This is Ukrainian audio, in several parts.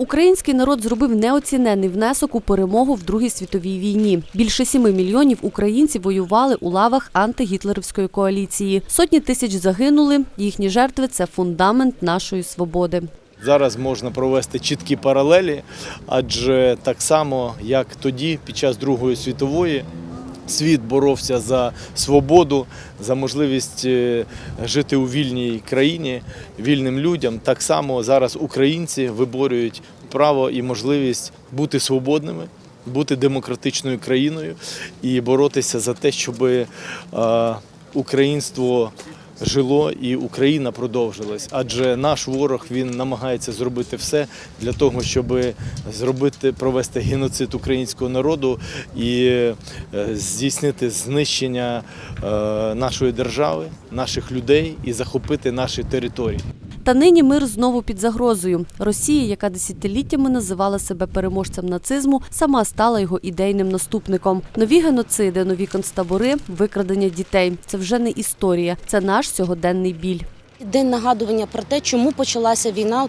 Український народ зробив неоцінений внесок у перемогу в Другій світовій війні. Більше сіми мільйонів українців воювали у лавах антигітлерівської коаліції. Сотні тисяч загинули. Їхні жертви це фундамент нашої свободи. Зараз можна провести чіткі паралелі, адже так само, як тоді, під час Другої світової, світ боровся за свободу, за можливість е, жити у вільній країні, вільним людям. Так само зараз українці виборюють право і можливість бути свободними, бути демократичною країною і боротися за те, щоб е, українство жило і Україна продовжилась. Адже наш ворог він намагається зробити все для того, щоб зробити провести геноцид українського народу і е, здійснити знищення е, нашої держави, наших людей і захопити наші території. Та нині мир знову під загрозою. Росія, яка десятиліттями називала себе переможцем нацизму, сама стала його ідейним наступником. Нові геноциди, нові концтабори, викрадення дітей це вже не історія, це наш сьогоденний біль. День нагадування про те, чому почалася війна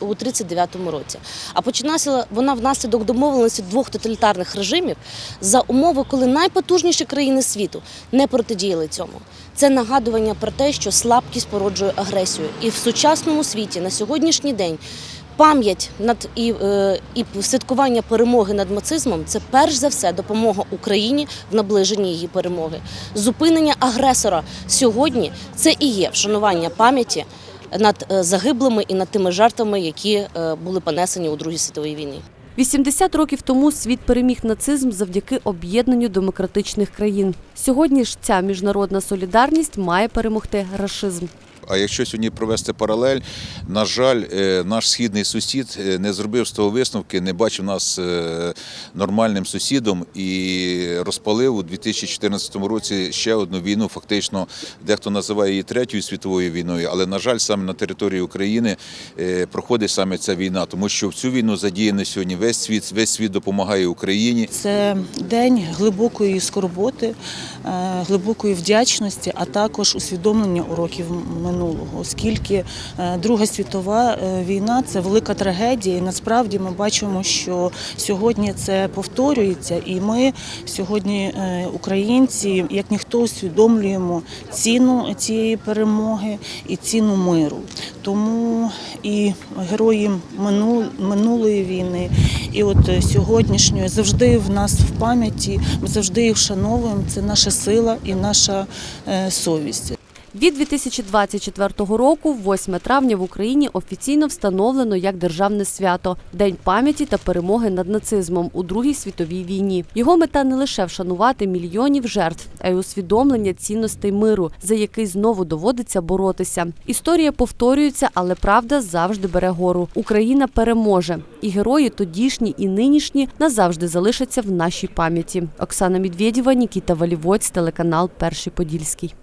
у 39-му році. А починалася вона внаслідок домовленості двох тоталітарних режимів за умови, коли найпотужніші країни світу не протидіяли цьому. Це нагадування про те, що слабкість породжує агресію. І в сучасному світі на сьогоднішній день пам'ять над і, е, і святкування перемоги над нацизмом це перш за все допомога Україні в наближенні її перемоги. Зупинення агресора сьогодні це і є вшанування пам'яті над е, загиблими і над тими жертвами, які е, були понесені у Другій світовій війні. 80 років тому світ переміг нацизм завдяки об'єднанню демократичних країн. Сьогодні ж ця міжнародна солідарність має перемогти рашизм. А якщо сьогодні провести паралель, на жаль, е, наш східний сусід е, не зробив з того висновки, не бачив нас е, нормальним сусідом і розпалив у 2014 році ще одну війну. Фактично, дехто називає її третьою світовою війною, але на жаль, саме на території України проходить саме ця війна, тому що в цю війну задіяний сьогодні весь світ, весь світ допомагає Україні. Це день глибокої скорботи, е, глибокої вдячності, а також усвідомлення уроків минулого, оскільки е, Друга світова е, війна це велика трагедія. І насправді ми бачимо, що сьогодні це повторюється, і ми сьогодні, українці, як ніхто усвідомлюємо ціну цієї перемоги і ціну миру. Тому і герої минулої війни, і от сьогоднішньої завжди в нас в пам'яті. Ми завжди їх вшановуємо. Це наша сила і наша е, совість. Від 2024 року, 8 травня в Україні офіційно встановлено як державне свято День пам'яті та перемоги над нацизмом у Другій світовій війні. Його мета не лише вшанувати мільйонів жертв, а й усвідомлення цінностей миру, за який знову доводиться боротися. Історія повторюється, але правда завжди бере гору. Україна переможе, і герої тодішні і нинішні назавжди залишаться в нашій пам'яті. Оксана Медведєва, Нікіта Валівоць, телеканал Перший Подільський.